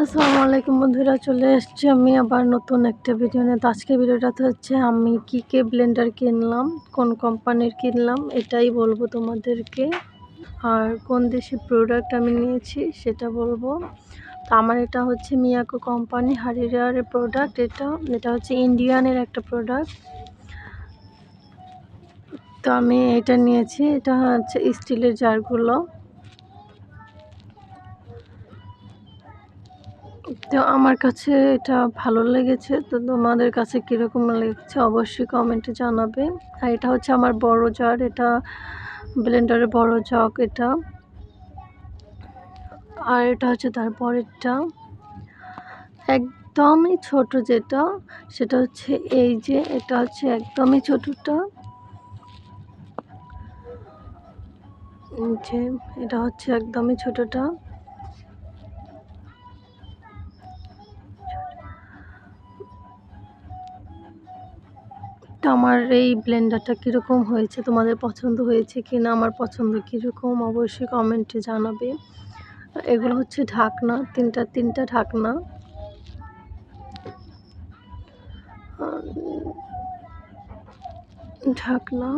আসসালামু আলাইকুম বন্ধুরা, চলে এসছি আমি আবার নতুন একটা ভিডিও নিয়ে। তো আজকের ভিডিওটাতে হচ্ছে, আমি কি কে ব্লেন্ডার কিনলাম, কোন কোম্পানির কিনলাম, এটাই বলব তোমাদেরকে। আর কোন দেশি প্রোডাক্ট আমি নিয়েছি, সেটা বলব। তো আমার এটা হচ্ছে মিয়াকো কোম্পানি হারিয়ারের প্রোডাক্ট এটা। এটা হচ্ছে ইন্ডিয়ানের একটা প্রোডাক্ট তো আমি এটা নিয়েছি, এটা হচ্ছে স্টিলের জারগুলো তো আমার কাছে এটা ভালো লেগেছে। তো তোমাদের কাছে কীরকম লেগেছে অবশ্যই কমেন্টে জানাবে। আর এটা হচ্ছে আমার বড় জার এটা ব্লেন্ডারের বড় জগ এটা। আর এটা হচ্ছে তারপরেরটা একদমই ছোট যেটা, সেটা হচ্ছে এই যে, এটা হচ্ছে একদমই ছোটটা। যে, এটা হচ্ছে একদমই ছোটটা। তো আমার এই ব্লেন্ডারটা কীরকম হয়েছে, তোমাদের পছন্দ হয়েছে কি না আমার পছন্দ কীরকম, অবশ্যই কমেন্টে জানাবে। এগুলো হচ্ছে ঢাকনা, তিনটা তিনটা ঢাকনা। ঢাকনা।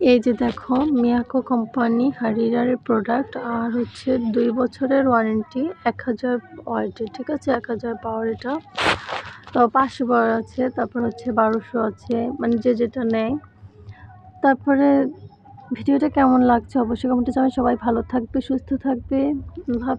এই যে দেখো, মিয়াকো কোম্পানি হারিরারের প্রোডাক্ট আর হচ্ছে দুই বছরের ওয়ারেন্টি এক হাজার ওয়ারেন্টি ঠিক আছে? এক হাজার পাওয়ার এটা। তো পাঁচশো বার আছে, তারপর হচ্ছে বারোশো আছে মানে যে যেটা নেয়। তারপরে ভিডিওটা কেমন লাগছে অবশ্যই কমেন্টে জানাই সবাই ভালো থাকবে, সুস্থ থাকবে। ভাব